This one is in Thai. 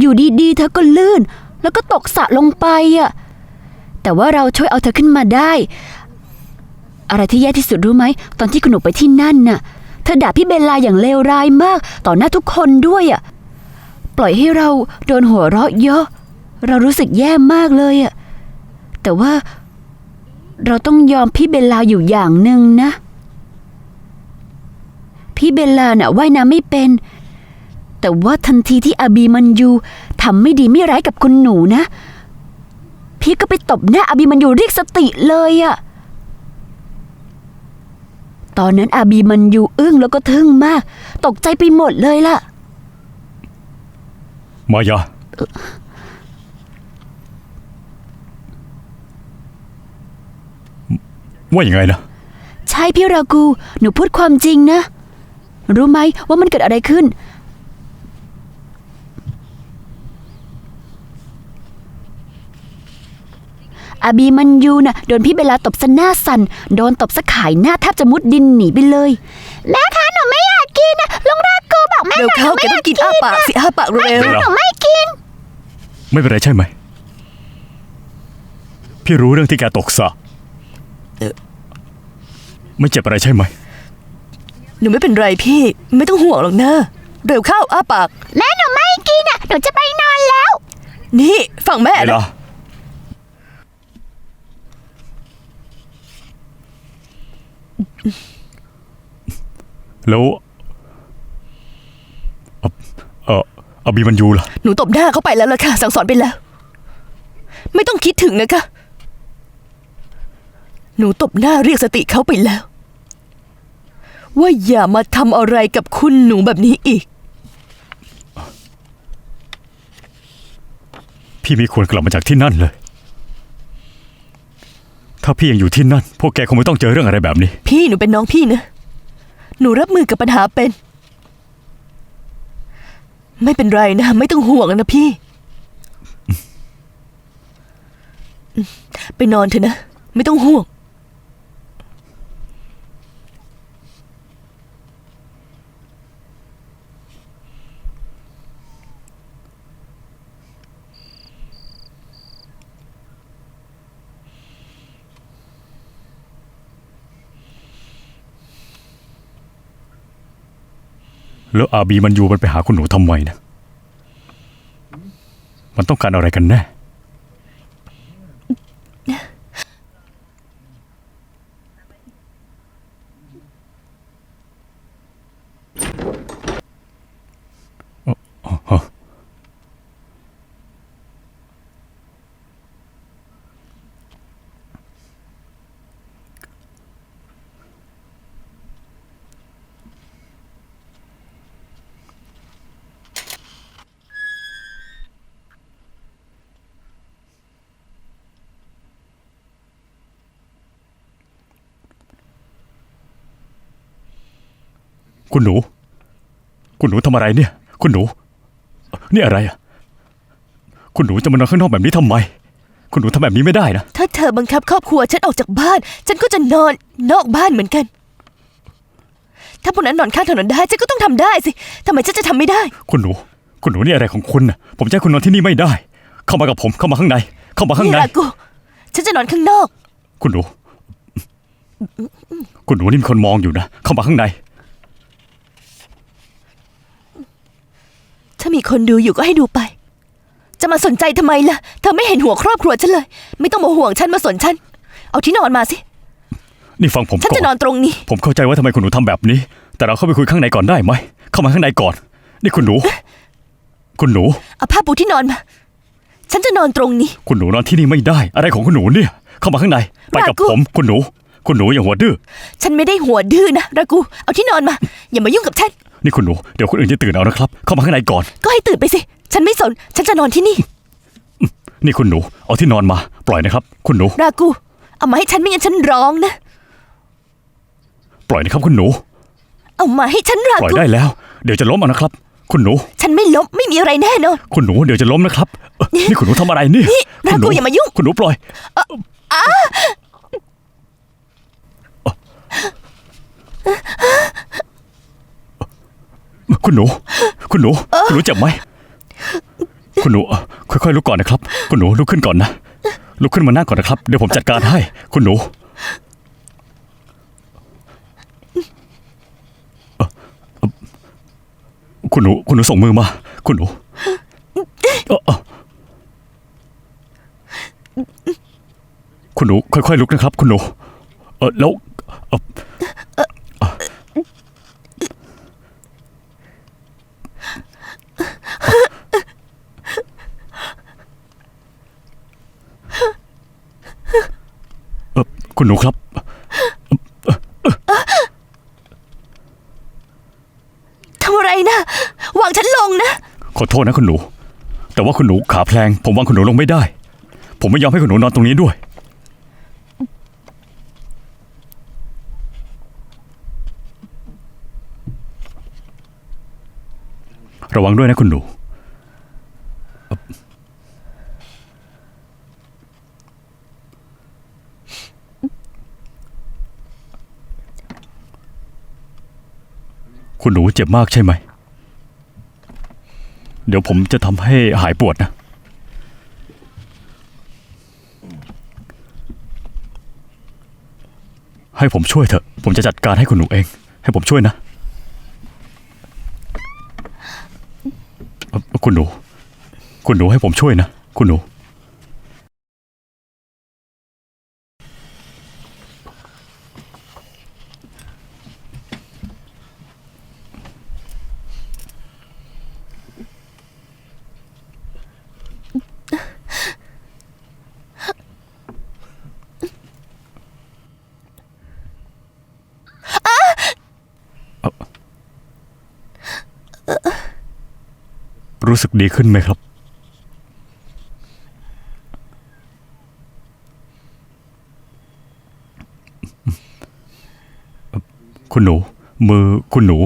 อยู่ดีๆ เธอก็ลื่น แล้วก็ตกสะลงไปอะ แต่ว่าเราช่วยเอาเธอขึ้นมาได้ อะไรที่แย่ที่สุดรู้ไหม ตอนที่คุณหนูไปที่นั่นน่ะ เธอด่าพี่เบลลาอย่างเลวร้ายมาก ต่อหน้าทุกคนด้วยอะ ปล่อยให้เราโดนหัวเราะเยอะ เรารู้สึกแย่มากเลยอะ แต่ว่าเราต้องยอมพี่เบลลาอยู่อย่างหนึ่งนะ พี่เบลลาน่ะว่ายน้ำไม่เป็น แต่ว่าทันทีที่อาบีมันยูทำไม่ดีไม่ร้ายกับคุณหนูนะ พี่ก็ไปตบหน้าอาบีมันยูเรียกสติเลยอะตอนนั้นอาบีมันยูอึ้งแล้วก็ทึ่งมาก ตกใจไปหมดเลยล่ะ มายา ว่าอย่างไงนะ ใช่พี่รากู หนูพูดความจริงนะ รู้ไหมว่ามันเกิดอะไรขึ้น อาบีมันยูน่ะโดนพี่เบลาตบสะหน้าสั่นโดนตบสะขายหน้าแทบจะมุดดินหนีไปเลย แม่คะหนูไม่อยากกินนะลุงรากูบอกแม่เร็วเข้าแกต้องกินอ้าปากสิอ้าปากเร็วเบลลาหนูไม่กิน ไม่เป็นไรใช่ไหม พี่รู้เรื่องที่แกตกสระไม่เจ็บอะไรใช่ไหม หนูไม่เป็นไรพี่ ไม่ต้องห่วงหรอกนะเร็วเข้าอ้าปาก แม่หนูไม่กินอะหนูจะไปนอนแล้ว นี่ฟังแม่เวนะลา แล้วเอ่อเอออบีมันยูล่ะ หนูตบหน้าเขาไปแล้วล่ะค่ะ สั่งสอนไปแล้ว ไม่ต้องคิดถึงนะคะ หนูตบหน้าเรียกสติเขาไปแล้ว ว่าอย่ามาทำอะไรกับคุณหนูแบบนี้อีก พี่ไม่ควรกลับมาจากที่นั่นเลย ถ้าพี่ยังอยู่ที่นั่น พวกแกคงไม่ต้องเจอเรื่องอะไรแบบนี้ พี่หนูเป็นน้องพี่นะ หนูรับมือกับปัญหาเป็น ไม่เป็นไรนะ ไม่ต้องห่วงนะพี่ ไปนอนเถอะนะ ไม่ต้องห่วง แล้วอาบีมันอยู่มันไปหาคุณหนูทำไมนะ มันต้องการอะไรกันแน่ คุณหนู คุณหนูทำอะไรเนี่ย คุณหนู นี่อะไรอะ คุณหนูจะมานอนข้างนอกแบบนี้ทำไม คุณหนูทำแบบนี้ไม่ได้นะ ถ้าเธอบังคับครอบครัวฉันออกจากบ้าน ฉันก็จะนอนนอกบ้านเหมือนกัน ถ้าพวกนั้นนอนข้างถนนได้ ฉันก็ต้องทำได้สิทำไมฉันจะทำไม่ได้ คุณหนู คุณหนูนี่อะไรของคุณน่ะ ผมจะให้คุณนอนที่นี่ไม่ได้ เข้ามากับผม เข้ามาข้างใน เข้ามาข้างนี่ในละกู ฉันจะนอนข้างนอก คุณหนู คุณหนูนี่มีคนมองอยู่นะ เข้ามาข้างใน ถ้ามีคนดูอยู่ก็ให้ดูไป จะมาสนใจทำไมล่ะ เธอไม่เห็นหัวครอบครัวฉันเลย ไม่ต้องมาห่วงฉันมาสนฉัน เอาที่นอนมาสิ นี่ฟังผมฉันก่อจะนอนนตรงนี้ ผมเข้าใจว่าทำไมคุณหนูทำแบบนี้ แต่เราเข้าไปคุยข้างในก่อนได้ไหม เข้ามาข้างในก่อน นี่คุณหนู คุณหนู เอาผ้าปูที่นอนมา ฉันจะนอนตรงนี้ คุณหนูนอนที่นี่ไม่ได้ อะไรของคุณหนูเนี่ย เข้ามาข้างใน ไปกับรากุ ผม คุณหนู คุณหนูอย่าหัวดื้อ ฉันไม่ได้หัวดื้อนะรากู เอาที่นอนมา อย่ามายุ่งกับฉัน นี่คุณหนู เดี๋ยวคนอื่นจะตื่นเอานะครับ เข้ามาข้างในก่อน ก็ให้ตื่นไปสิ ฉันไม่สน ฉันจะนอนที่นี่ นี่คุณหนู เอาที่นอนมา ปล่อยนะครับ คุณหนู รากู เอามาให้ฉันไม่งั้นฉันร้องนะ ปล่อยนะครับคุณหนู เอามาให้ฉันราปล่อยกู ได้แล้ว เดี๋ยวจะล้มเอานะครับ คุณหนู ฉันไม่ล้มไม่มีอะไรแน่นอน คุณหนูเดี๋ยวจะล้มนะครับเอ่อนี่คุณหนูทำอะไรเนี่ยนี่คุณหรากูอย่ามายุ่ง คุณหนูปล่อย คุณหนู คุณหนู คุณหนูเจ็บไหม คุณหนูเอ่อค่อยๆลุกก่อนนะครับ คุณหนูลุกขึ้นก่อนนะ ลุกขึ้นมานั่งก่อนนะครับ เดี๋ยวผมจัดการให้ คุณหนูเอ่อเอ่อคุณหนู คุณหนูส่งมือมา คุณหนูเอ่อเอ่อคุณหนูค่อยๆลุกนะครับ คุณหนู เออแล้วเอ่อ เออ คุณหนูครับ ทำอะไรนะวางฉันลงนะ ขอโทษนะคุณหนู แต่ว่าคุณหนูขาแพลง ผมวางคุณหนูลงไม่ได้ ผมไม่ยอมให้คุณหนูนอนตรงนี้ด้วย ระวังด้วยนะคุณหนู คุณหนูเจ็บมากใช่ไหม เดี๋ยวผมจะทำให้หายปวดนะ ให้ผมช่วยเถอะ ผมจะจัดการให้คุณหนูเอง ให้ผมช่วยนะ คุณหนู คุณหนูให้ผมช่วยนะ คุณหนู รู้สึกดีขึ้นไหมครับ คุณหนู มือคุณหนู